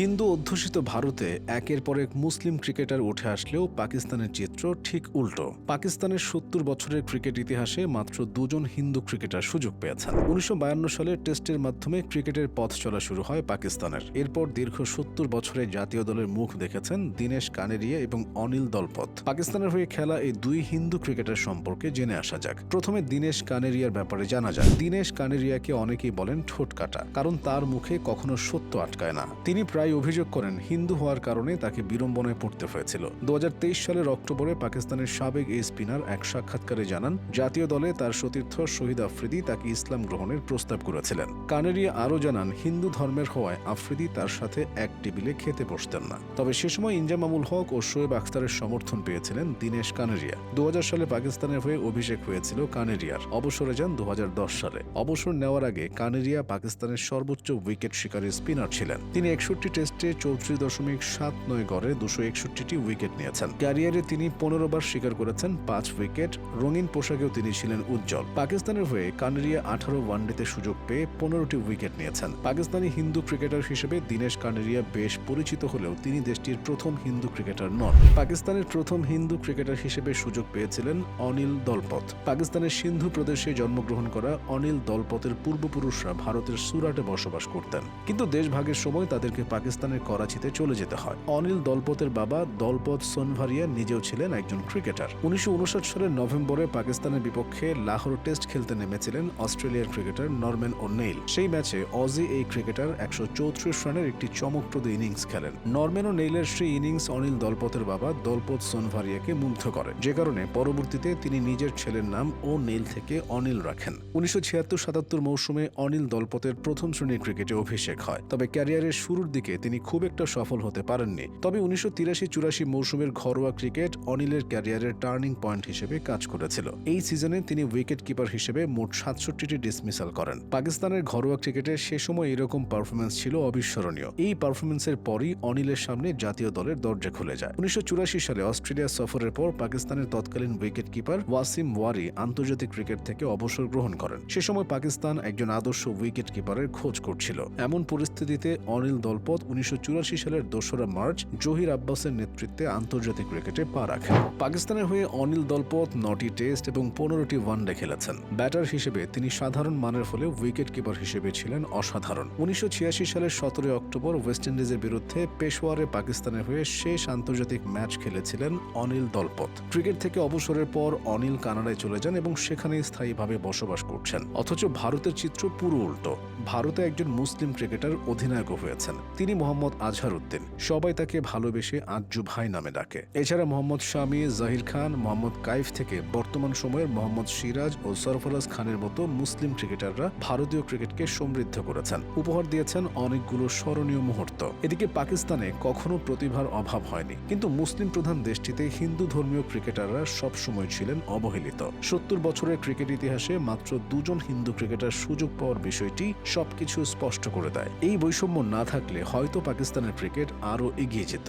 হিন্দু অধ্যুষিত ভারতে একের পর এক মুসলিম ক্রিকেটার উঠে আসলেও পাকিস্তানের চিত্র ঠিক উল্টো। পাকিস্তানের সত্তর বছরের ক্রিকেট ইতিহাসে মাত্র দুজন হিন্দু ক্রিকেটার সুযোগ পেয়েছেন। উনিশশো বায়ান্ন সালে টেস্টের মাধ্যমে ক্রিকেটের পথ চলা শুরু হয় পাকিস্তানের। এরপর দীর্ঘ সত্তর বছরে জাতীয় দলের মুখ দেখেছেন দীনেশ কানেরিয়া এবং অনিল দলপথ পাকিস্তানের হয়ে খেলা এই দুই হিন্দু ক্রিকেটার সম্পর্কে জেনে আসা যাক। প্রথমে দীনেশ কানেরিয়ার ব্যাপারে জানা যাক। দীনেশ কানেরিয়াকে অনেকেই বলেন ঠোঁট কাটা, কারণ তার মুখে কখনো সত্য আটকায় না। তিনি প্রায় অভিযোগ করেন হিন্দু হওয়ার কারণে তাকে বিড়ম্বনায় পড়তে হয়েছিল। দু সালের অক্টোবরে পাকিস্তানের সাবেক এই স্পিনার এক সাক্ষাৎকারে জানান, জাতীয় দলে তার সতীর্থ শহীদ আফ্রিদি তাকে ইসলাম গ্রহণের প্রস্তাব করেছিলেন। কানেরিয়া আরও জানান, হিন্দু ধর্মের হওয়ায় আফ্রিদি তার সাথে এক টেবিলে খেতে বসতেন না। তবে সে সময় ইনজামামুল হক ও শোয়েব আখতারের সমর্থন পেয়েছিলেন দীনেশ কানেরিয়া। দু হাজার সালে পাকিস্তানের হয়ে অভিষেক হয়েছিল কানেরিয়ার। অবসরে যান দু হাজার দশ সালে। অবসর নেওয়ার আগে কানেরিয়া পাকিস্তানের সর্বোচ্চ উইকেট শিকারী স্পিনার ছিলেন। তিনি একষট্টি টেস্টে চৌত্রিশ দশমিক সাত নয় গড়ে দুশো একষট্টিটি উইকেট নিয়েছেন। ক্যারিয়ারে তিনি পনেরো বার শিকার করেছেন, পাঁচ উইকেট। রঙিন পোশাকেও তিনি ছিলেন উজ্জ্বল। পাকিস্তানের হয়ে কানেরিয়া আঠারো ওয়ানডেতে সুযোগ পেয়ে পনেরোটি উইকেট নিয়েছেন। পাকিস্তানি হিন্দু ক্রিকেটার হিসেবে দীনেশ কানেরিয়া বেশ পরিচিত হলেও তিনি দেশটির প্রথম হিন্দু ক্রিকেটার নন। পাকিস্তানের প্রথম হিন্দু ক্রিকেটার হিসেবে সুযোগ পেয়েছিলেন অনিল দলপত। পাকিস্তানের সিন্ধু প্রদেশে জন্মগ্রহণ করা অনিল দলপতের পূর্বপুরুষরা ভারতের সুরাটে বসবাস করতেন। কিন্তু দেশভাগের সময় তাদেরকে পাকিস্তানের করাচিতে চলে যেতে হয়। অনিল দলপতের বাবা দলপত সোনভারিয়া নিজেও ছিলেন একজন ক্রিকেটার। উনিশশো সালের নভেম্বরে পাকিস্তানের বিপক্ষে লাহোর টেস্ট খেলতে নেমেছিলেন অস্ট্রেলিয়ার ক্রিকেটার নরম্যান ও নেইল সেই ম্যাচে অজি এই ক্রিকেটার একশো চৌত্রিশ রানের একটি চমকপ্রদ ইনিংস খেলেন। নরম্যান ও নেইলের সেই ইনিংস অনিল দলপতের বাবা দলপত সোনভারিয়াকে মুগ্ধ করে। যে কারণে পরবর্তীতে তিনি নিজের ছেলের নাম ও নেইল থেকে অনিল রাখেন। উনিশশো ছিয়াত্তর সাতাত্তর মৌসুমে অনিল দলপতের প্রথম শ্রেণির ক্রিকেটে অভিষেক হয়। তবে ক্যারিয়ারের শুরুর দিকে তিনি খুব একটা সফল হতে পারেননি। তবে উনিশশো তিরাশি মৌসুমের ঘরোয়া ক্রিকেট অনিলের ক্যারিয়ারের টার্নিং পয়েন্ট হিসেবে কাজ করেছিল। এই সিজনে তিনি উইকেট কিপার হিসেবে মোট সাতষট্টিটি ডিসমিসাল করেন। পাকিস্তানের ঘরোয়া ক্রিকেটে সে সময় এরকম পারফরমেন্স ছিল অবিস্মরণীয়। এই পারফরমেন্সের পরই অনিলের সামনে জাতীয় দলের দরজা খুলে যায়। উনিশশো চুরাশি সালে অস্ট্রেলিয়া সফরের পর পাকিস্তানের তৎকালীন উইকেট কিপার ওয়াসিম ওয়ারি আন্তর্জাতিক ক্রিকেট থেকে অবসর গ্রহণ করেন। সে সময় পাকিস্তান একজন আদর্শ উইকেট কিপারের খোঁজ করছিল। এমন পরিস্থিতিতে অনিল দলপত উনিশশো চুরাশি সালের দোসরা মার্চ জহির আব্বাসের নেতৃত্বে আন্তর্জাতিক ক্রিকেটে পা রাখেন। পাকিস্তানের হয়ে অনিল দলপত নটি টেস্ট এবং পনেরোটি ওয়ানডে খেলেছেন। ব্যাটার হিসেবে তিনি সাধারণ মানের ফলে উইকেট কিপার হিসেবে ছিলেন অসাধারণ। উনিশশো সালের সতেরোই অক্টোবর ওয়েস্ট ইন্ডিজের বিরুদ্ধে পেশোয়ারে পাকিস্তানের হয়ে শেষ আন্তর্জাতিক ম্যাচ খেলেছিলেন অনিল দলপথ। ক্রিকেট থেকে অবসরের পর অনিল কানাডায় চলে যান এবং সেখানে স্থায়ীভাবে বসবাস করছেন। অথচ ভারতের চিত্র পুরো উল্টো। ভারতে একজন মুসলিম ক্রিকেটার অধিনায়কও হয়েছেন। তিনি মোহাম্মদ আজহার উদ্দিন সবাই তাকে ভালোবেসে আজ্জু ভাই নামে ডাকে। এছাড়া মোহাম্মদ শামি, জাহির খান, মোহাম্মদ কাইফ থেকে বর্তমান সময়ের মোহাম্মদ সিরাজ ও সরফরাজ খানের মতো মুসলিম ক্রিকেটাররা ভারতীয় ক্রিকেটকে সমৃদ্ধ করেছেন। উপহার দিয়েছেন অনেকগুলো স্মরণীয় মুহূর্ত। এদিকে পাকিস্তানে কখনো প্রতিভার অভাব হয়নি। কিন্তু মুসলিম প্রধান দেশটিতে হিন্দু ধর্মীয় ক্রিকেটাররা সবসময় ছিলেন অবহেলিত। সত্তর বছরের ক্রিকেট ইতিহাসে মাত্র দুজন হিন্দু ক্রিকেটার সুযোগ পাওয়ার বিষয়টি সবকিছু স্পষ্ট করে দেয়। এই বৈষম্য না থাকলে হয়তো পাকিস্তানের ক্রিকেট আরও এগিয়ে যেত।